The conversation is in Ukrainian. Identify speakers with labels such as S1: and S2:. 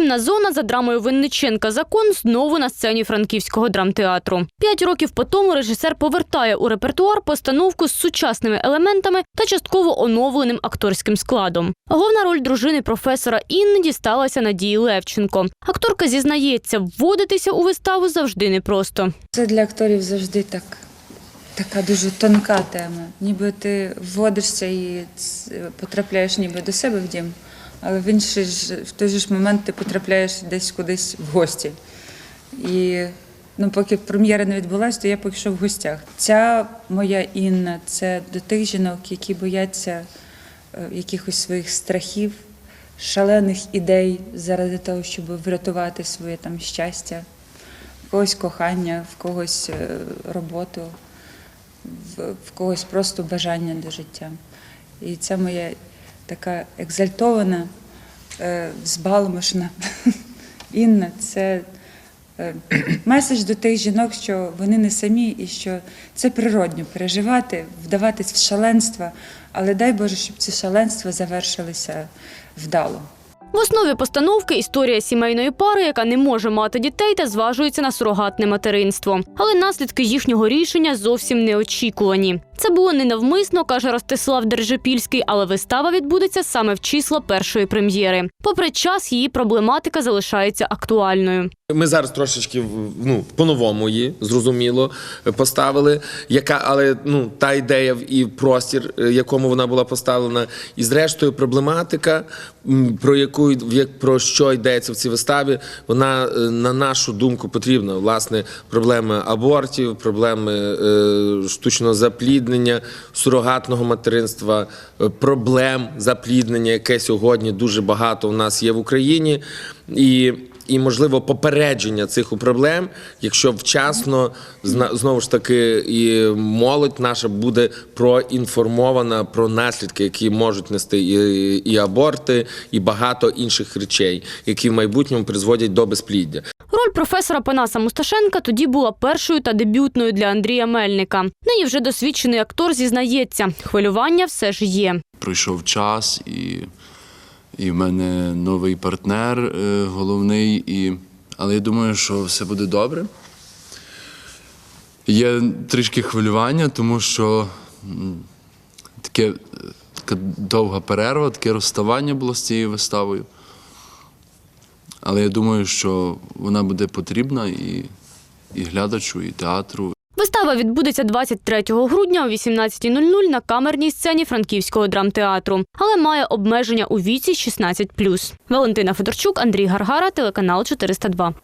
S1: Інтимна зона за драмою Винниченка Закон знову на сцені франківського драмтеатру. П'ять років по тому режисер повертає у репертуар постановку з сучасними елементами та частково оновленим акторським складом. Головна роль дружини професора Інни дісталася Надії Левченко. Акторка зізнається, вводитися у виставу завжди непросто.
S2: Це для акторів завжди так, така дуже тонка тема. Ніби ти вводишся і потрапляєш ніби до себе в дім, але в інший ж в той же ж момент ти потрапляєш десь кудись в гості. І ну, поки прем'єра не відбулася, то я поки що в гостях. Ця моя Інна це до тих жінок, які бояться е, якихось своїх страхів, шалених ідей заради того, щоб врятувати своє там щастя в когось кохання, в когось е, роботу, в, когось просто бажання до життя. І це моя така екзальтована, збалмошна Інна. Це е, меседж до тих жінок, що вони не самі і що це природньо переживати, вдаватись в шаленства, але дай Боже, щоб ці шаленства завершилися вдало.
S1: В основі постановки історія сімейної пари, яка не може мати дітей та зважується на сурогатне материнство. Але наслідки їхнього рішення зовсім неочікувані. Це було ненавмисно, каже Ростислав Держипільський, але вистава відбудеться саме в числа першої прем'єри. Попри час, її проблематика залишається актуальною.
S3: Ми зараз трошечки ну, по-новому її зрозуміло поставили. Яка, але ну, та ідея і простір, е, якому вона була поставлена, і зрештою проблематика, про яку про що йдеться в цій виставі, вона е, на нашу думку потрібна. Власне, проблеми абортів, проблеми е, штучного запліднення, сурогатного материнства, е, проблем запліднення, яке сьогодні дуже багато у нас є в Україні. І і можливо попередження цих проблем, якщо вчасно зна- знову ж таки і молодь наша буде проінформована про наслідки, які можуть нести і, і аборти, і багато інших речей, які в майбутньому призводять до безпліддя.
S1: Роль професора Панаса Мусташенка тоді була першою та дебютною для Андрія Мельника. Нині вже досвідчений актор зізнається, хвилювання все ж є.
S4: пройшов час, і, і в мене новий партнер е, головний. І, але я думаю, що все буде добре. Є трішки хвилювання, тому що таке, така довга перерва, таке розставання було з цією виставою. Але я думаю, що вона буде потрібна і, і глядачу, і театру,
S1: Вистава відбудеться 23 грудня о 18.00 на камерній сцені Франківського драмтеатру, але має обмеження у віці 16+. Валентина Федорчук, Андрій Гаргара, телеканал 402.